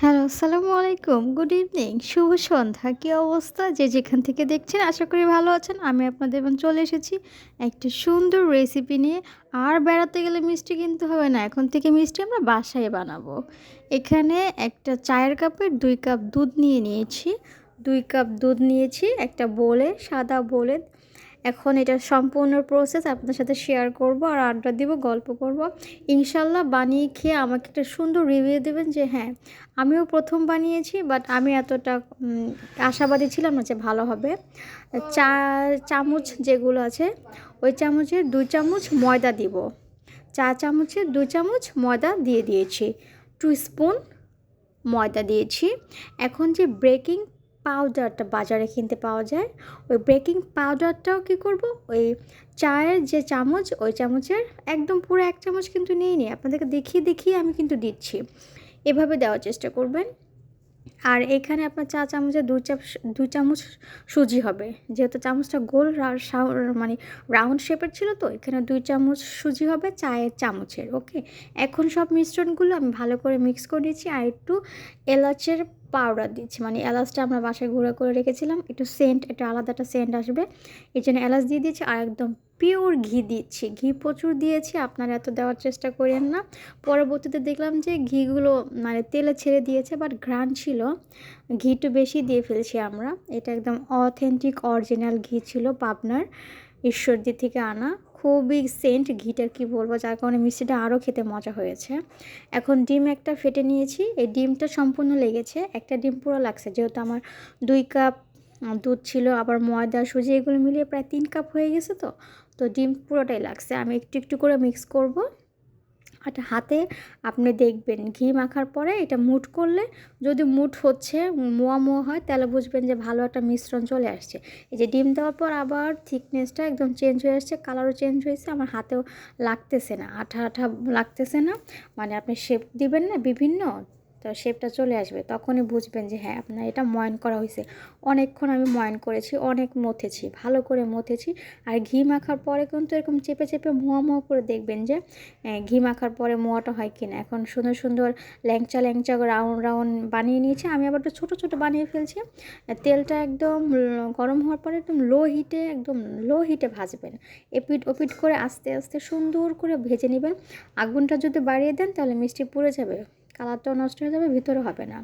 Hello, আসসালামু আলাইকুম। Good evening শুভ সন্ধ্যা। কী অবস্থা? যে যেখান থেকে দেখছেন আশা করি ভালো আছেন। আমি আপনাদের এবং চলে এসেছি একটা সুন্দর রেসিপি নিয়ে। আর বেড়াতে গেলে মিষ্টি কিনতে হবে না। এখন থেকে মিষ্টি আমরা বাসায় বানাবো। এখানে একটা চায়ের কাপের দুই কাপ দুধ নিয়ে নিয়েছি। দুই কাপ দুধ নিয়েছি একটা বোলে, সাদা বোলে এখন এটা সম্পূর্ণ প্রসেস আপনার সাথে শেয়ার করব আর আড্ডা দিব, গল্প করব। ইনশাল্লাহ বানিয়ে খেয়ে আমাকে একটা সুন্দর রিভিউ দেবেন যে হ্যাঁ আমিও প্রথম বানিয়েছি বাট আমি এতটা আশাবাদী ছিলাম না যে ভালো হবে। চা, চামচ যেগুলো আছে, ওই চামচের দুই চামচ ময়দা দিব। চা চামচের দুই চামচ ময়দা দিয়ে দিয়েছি। টু স্পুন ময়দা দিয়েছি। এখন যে ব্রেকিং পাউডারটা বাজারে কিনতে পাওয়া যায়। ওই বেকিং পাউডারটাও কী করব? ওই চায়ের যে চামচ, ওই চামচের একদম পুরো এক চামচ কিন্তু নিয়ে নিই আপনাদেরকে দেখিয়ে দেখিয়ে আমি কিন্তু দিচ্ছি। এভাবে দেওয়ার চেষ্টা করবেন। আর এখানে আপনার চা চামচে দু চাপ, দু চামচ সুজি হবে। যেহেতু চামচটা গোল মানে রাউন্ড শেপের ছিল তো, এখানে দুই চামচ সুজি হবে চায়ের চামচের ওকে এখন সব মিশ্রণগুলো আমি ভালো করে মিক্স করে দিয়েছি আর একটু এলাচের পাউডার দিচ্ছি। মানে এলাচটা আমরা বাসায় গুঁড়ো করে রেখেছিলাম, একটু সেন্ট একটা আলাদা একটা সেন্ট আসবে। এর জন্য এলাচ দিয়ে দিয়েছি আর একদম পিওর ঘি দিচ্ছি। ঘি প্রচুর দিয়েছি, আপনারা এত দেওয়ার চেষ্টা করেন না। পরবর্তীতে দেখলাম যে ঘিগুলো মানে তেলে ছেড়ে দিয়েছে বাট ঘ্রাণ ছিল। ঘি একটু বেশি দিয়ে ফেলছি আমরা। এটা একদম অথেন্টিক অরিজিনাল ঘি ছিল পাবনার, ঈশ্বরদী থেকে আনা। খুবই সেন্ট ঘিটার কি বলব, যার কারণে মিষ্টিটা আরও খেতে মজা হয়েছে। এখন ডিম একটা ফেটে নিয়েছি, এই ডিমটা সম্পূর্ণ লেগেছে, একটা ডিম পুরো লাগছে। যেহেতু আমার দুই কাপ দুধ ছিল, আবার ময়দা, সুজি, এগুলো মিলিয়ে প্রায় তিন কাপ হয়ে গেছে তো তো ডিম পুরোটাই লাগছে। আমি একটু একটু করে মিক্স করব একটা হাতে আপনি দেখবেন। ঘি মাখার পরে এটা মুট করলে যদি মুট হচ্ছে, মোয়া মোয়া হয়, তাহলে বুঝবেন যে ভালো একটা মিশ্রণ চলে আসছে। এই যে ডিম দেওয়ার পর আবার থিকনেসটা একদম চেঞ্জ হয়ে আসছে কালারও চেঞ্জ হয়েছে, আমার হাতেও লাগতেছে না, আঠা আঠা লাগতেছে না। মানে আপনি শেপ দিবেন না, বিভিন্ন তো শেপটা চলে আসবে, তখনই বুঝবেন যে হ্যাঁ আপনার এটা ময়ন করা হয়েছে। অনেকক্ষণ আমি ময়ন করেছি, অনেক মথেছি, ভালো করে মথেছি। আর ঘি মাখার পরে কিন্তু এরকম চেপে চেপে মোয়া মোয়া করে দেখবেন যে ঘি মাখার পরে মোয়াটা হয় কিনা। এখন সুন্দর সুন্দর ল্যাংচা ল্যাংচা রাউন্ড রাউন্ড বানিয়ে নিয়েছি, আমি আবার একটু ছোটো ছোটো বানিয়ে ফেলছি। তেলটা একদম গরম হওয়ার পরে একদম লো হিটে একদম লো হিটে ভাজবেন। এপিট ওপিট করে আস্তে আস্তে সুন্দর করে ভেজে নেবেন। আগুনটা যদি বাড়িয়ে দেন তাহলে মিষ্টি পুড়ে যাবে। কালারটাও নষ্ট হয়ে যাবে ভিতরে হবে না।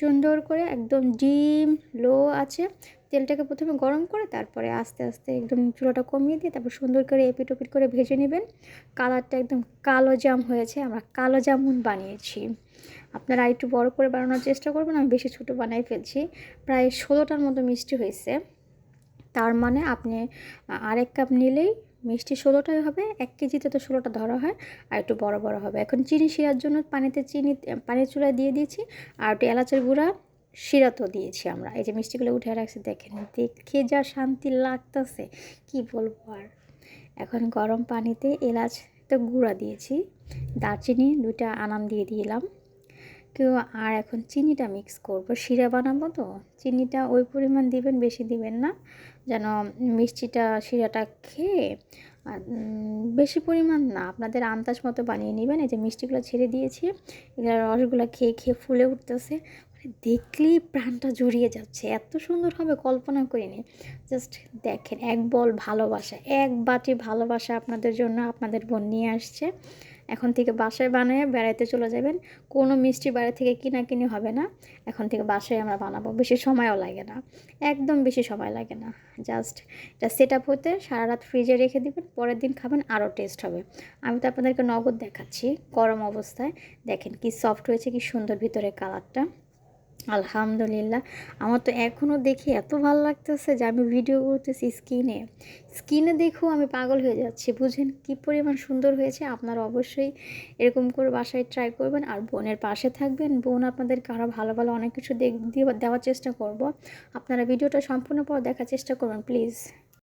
সুন্দর করে একদম ডিম, লো আছে। তেলটাকে প্রথমে গরম করে তারপরে আস্তে আস্তে একদম চুলোটা কমিয়ে দিয়ে তারপর সুন্দর করে এপিট ওপিট করে ভেজে নেবেন। কালারটা একদম কালো জাম হয়েছে, আমরা কালো জামুন বানিয়েছি। আপনারা একটু বড় করে বানানোর চেষ্টা করবেন, আমি বেশি ছোটো বানাই ফেলছি। প্রায় ষোলোটার মতো মিষ্টি হয়েছে। তার মানে আপনি আরেক কাপ নিলেই মিষ্টি ষোলোটাই হবে, এক কেজিতে তো ষোলোটা ধরা হয়, আর একটু বড় বড় হবে। এখন চিনি শিরার জন্য পানিতে চিনি, পানির চুলায় দিয়ে দিয়েছি, আর একটু এলাচের গুঁড়া শিরা তো দিয়েছি আমরা। এই যে মিষ্টিগুলো উঠে রাখছি, দেখেন, দেখে যা শান্তি লাগতেছে, কি বলব আর। এখন গরম পানিতে এলাচ তো গুঁড়া দিয়েছি, দারচিনি দুইটা আনাম দিয়ে দিলাম। কেউ আর এখন চিনিটা মিক্স করব। শিরা বানাবো তো, চিনিটা ওই পরিমাণ দিবেন, বেশি দিবেন না। যেন মিষ্টিটা, শিরাটা খেয়ে বেশি পরিমাণ না, আপনাদের আন্দাজ মতো বানিয়ে নেবেন। এই যে মিষ্টিগুলো ছেড়ে দিয়েছি এগুলো রসগুলো খেয়ে খেয়ে ফুলে উঠতেছে। মানে দেখলেই প্রাণটা জড়িয়ে যাচ্ছে, এত সুন্দর হবে, কল্পনা করিনি। জাস্ট দেখেন, এক বল ভালোবাসা, এক বাটি ভালোবাসা আপনাদের জন্য আপনাদের বোন নিয়ে আসছে। এখন থেকে বাসায় বানিয়ে বেড়াইতে চলে যাবেন। কোনো মিষ্টি বাইরে থেকে কিনা কিনি হবে না। এখন থেকে বাসায় আমরা বানাবো। বেশি সময়ও লাগে না। একদম বেশি সময় লাগে না। জাস্ট এটা সেট আপ হতে সারা রাত ফ্রিজে রেখে দেবেন, পরের দিন খাবেন, আরও টেস্ট হবে। আমি তো আপনাদেরকে নগদ দেখাচ্ছি, গরম অবস্থায়। দেখেন কি সফট হয়েছে, কি সুন্দর ভিতরে কালারটা আলহামদুলিল্লাহ। আমার তো এখনও দেখি এত ভালো লাগতেছে যে আমি ভিডিও করতেছি স্কিনে স্কিনে দেখেও আমি পাগল হয়ে যাচ্ছি, বুঝেন? কি পরিমাণ সুন্দর হয়েছে, আপনারা অবশ্যই এরকম করে বাসায় ট্রাই করবেন। আর বোনের পাশে থাকবেন, বোন আপনাদেরকে আরও ভালো ভালো অনেক কিছু দেখ দেওয়ার চেষ্টা করব। আপনারা ভিডিওটা সম্পূর্ণ পর দেখার চেষ্টা করবেন প্লিজ